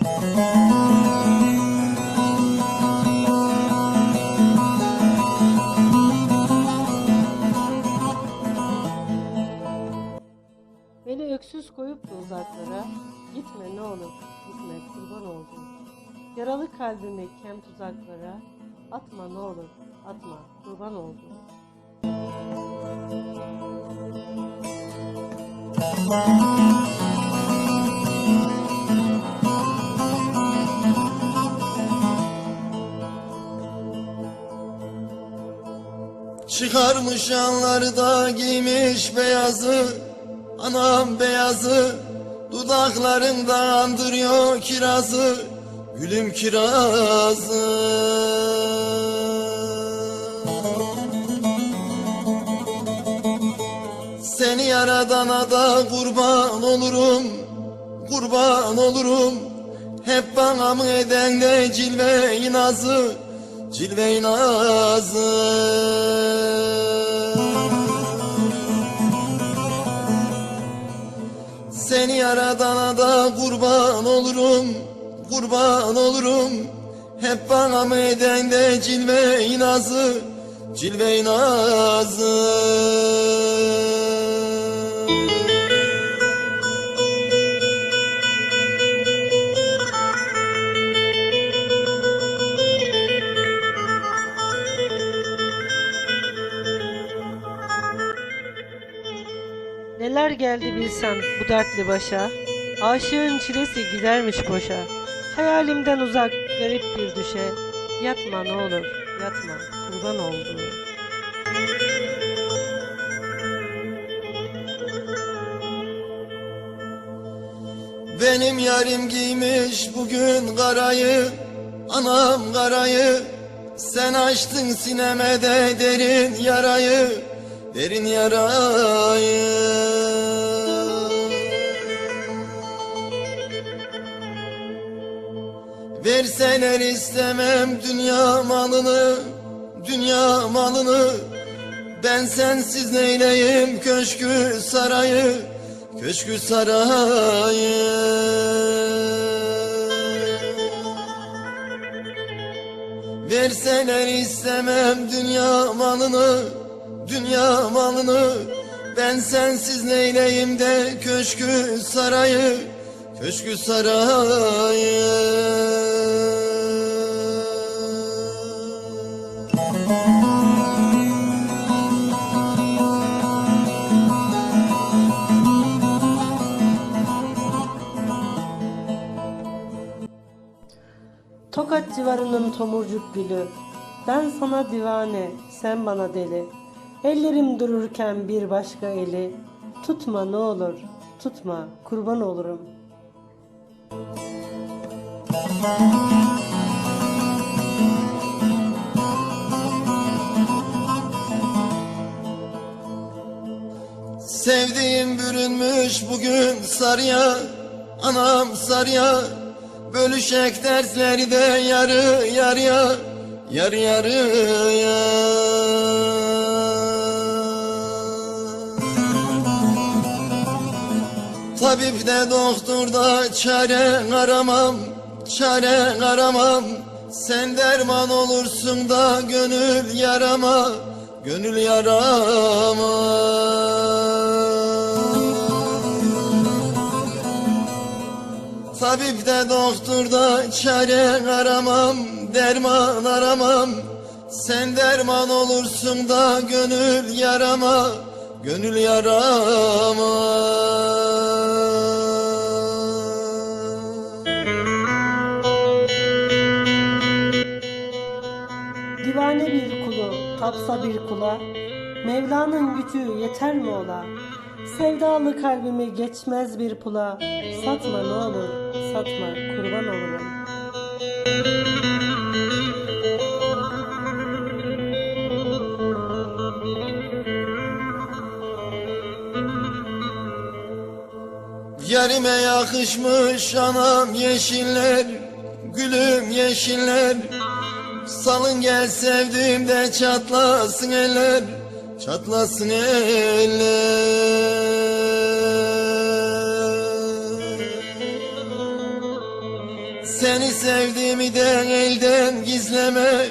Beni öksüz koyup da uzaklara Gitme ne olur gitme kurban oldum. Yaralı kalbimi kem tuzaklara Atma ne olur atma kurban oldum Çıkarmış yanlarda giymiş beyazı Anam beyazı Dudaklarında andırıyor kirazı Gülüm kirazı. Seni yaradana da kurban olurum Kurban olurum. Hep bana mı eden de cilve nazı Cilve nazı yaradana da kurban olurum Kurban olurum. Hep bana mı eden de cilve nazı Cilve nazı Neler geldi bilsen bu dertli başa? Aşığın çilesi gidermiş boşa. Hayalimden uzak garip bir düşe. Yatma ne olur yatma kurban olduğum Benim yarim giymiş bugün karayı Anam karayı. Sen açtın sineme de derin yarayı Derin yarayı. Verseler istemem dünya malını Dünya malını. Ben sensiz neyleyim köşkü sarayı Köşkü sarayı. Verseler istemem dünya malını Dünya malını Ben sensiz neyleyim de köşkü sarayı Köşkü sarayı. Tokat civarının tomurcuk gülü Ben sana divane sen bana deli Ellerim dururken bir başka eli. Tutma ne olur tutma kurban olurum. Sevdiğim bürünmüş bugün sarıya Anam sarıya. Bölüşek dersleri de yarı yarıya Yarı yarıya Tabip de doktor da çare aramam Çare aramam. Sen derman olursun da gönül yarama Gönül yarama. Tabip de doktor da çare aramam Derman aramam. Sen derman olursun da gönül yarama Gönül yarama tapsa bir kula Mevla'nın gücü yeter mi ola? Sevdalı kalbimi geçmez bir pula Satma ne olur satma kurban olurum. Yarime yakışmış anam yeşiller Gülüm yeşiller Salın gel sevdiğimde çatlasın eller Çatlasın eller Seni sevdiğimi de elden gizleme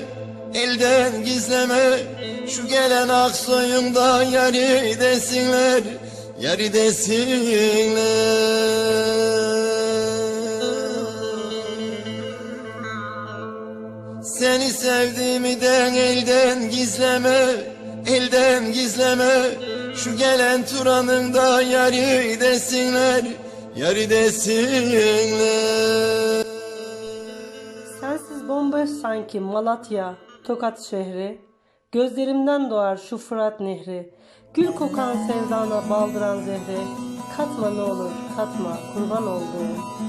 Elden gizleme. Şu gelen aksoyumda yari desinler Yari desinler Seni sevdiğimi de elden gizleme Elden gizleme Şu gelen Turan'ın da yari desinler Yari desinler Sensiz bomboş sanki Malatya, Tokat şehri. Gözlerimden doğar şu Fırat nehri. Gül kokan sevdana baldıran zehri. Katma ne olur katma kurban olduğum.